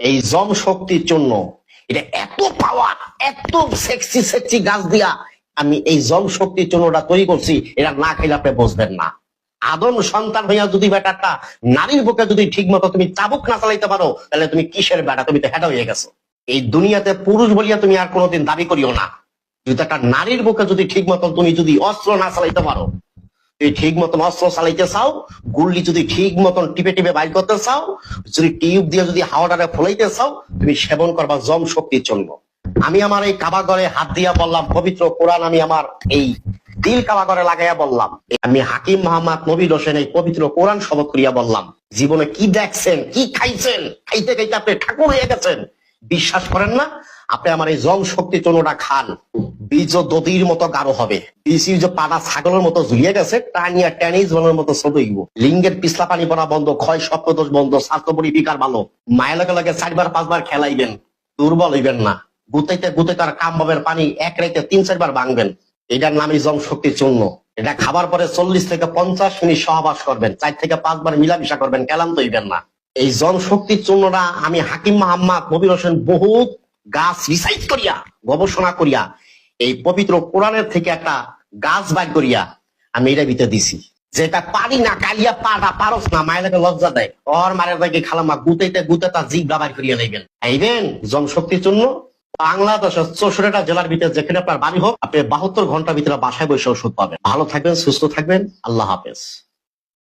এই জম শক্তির জন্য এটা এত পাওয়ার এত সেক্সি সেক্সি গাছ দিয়া আমি এই জম শক্তির জন্য ওটা তৈরি করছি, এটা না খেলে আপনি বুঝবেন না। আদম সন্তান হইয়া যদি বেটাটা নারীর বুকে যদি ঠিক মতো তুমি চাবুক না চালাইতে পারো, তাহলে তুমি কিসের বেটা? তুমি তো হেডা হয়ে গেছো। এই দুনিয়াতে পুরুষ বলিয়া তুমি আর কোনোদিন দাবি করিও না। যদি একটা নারীর বুকে যদি ঠিক মতো তুমি যদি অস্ত্র না চালাইতে পারো তুমি ঠিক মতন অস্ত্র চালাইতে চাও, গুল্লি যদি ঠিক মতন টিপে টিপে বাইর করতে চাও, যদি টিউব দিয়ে যদি হাওয়াটারে ফলাইতে চাও, তুমি সেবন করবা, জম শক্তির জন্য আমি আমার এই কাবাগরে হাত দিয়া বললাম, পবিত্র কোরআন আমি আমার এই দিল কাবাগরে লাগাইয়া বললাম। আমি হাকিম মোহাম্মদ নবীর হোসেন এই পবিত্র কোরআন শবদ করিয়া বললাম, জীবনে কি দেখছেন, কি খাইছেন, খাইতে খাইতে আপনি ঠাকুর হয়ে গেছেন? বিশ্বাস করেন না, আপনি আমার এই জম শক্তি চনোটা খান। বীজ দদির মতো গাঢ় হবে। বিসির যে পানা ছাগলের মতো ঝুলিয়ে গেছে টানিয়া টেনিস বলের মতো সদইব লিঙ্গের পিছলা পানি পড়া বন্ধ, ক্ষয় সপ্তদোষ বন্ধ, স্বাস্থ্য পরিবিকার ভালো। মায়ের লগে লগে চারবার, পাঁচবার খেলাইবেন, দুর্বল হইবেন না। গুতাইতে গুতাইতে আর কামবাবের পানি এক রাইতে তিন, চারবার ভাঙবেন। এটার নামই জম শক্তির চূর্ণ। এটা খাবার পরে চল্লিশ থেকে পঞ্চাশ মিনিট সহবাস করবেন, চার থেকে পাঁচবার মিলামিশা করবেন ক্যালান্ত হইবেন না। এই জনশক্তির চূর্ণটা আমি হাকিম মোহাম্মদ নবীর হোসেন বহুত গাছ রিসাইজ করিয়া, গবেষণা করিয়া এই পবিত্র কোরআনের থেকে একটা গাছ বাই করিয়া আমি এটা ভিতরে দিছি। যেটা পারি না, কালিয়া পাটা পারস না, মায়ের লজ্জা দেয়। ওর মায়ের দাগে খালামা গুতেতে গুতে তার জিভ ব্যবহার করিয়া নেবেন আইবেন জনশক্তির জন্য বাংলাদেশের চৌষট্টিটা জেলার ভিতরে যেখানে আপনার বাড়ি হোক, আপনি বাহাত্তর ঘণ্টার ভিতরে বাসায় বসে ওষুধ পাবেন। ভালো থাকবেন, সুস্থ থাকবেন। আল্লাহ হাফেজ।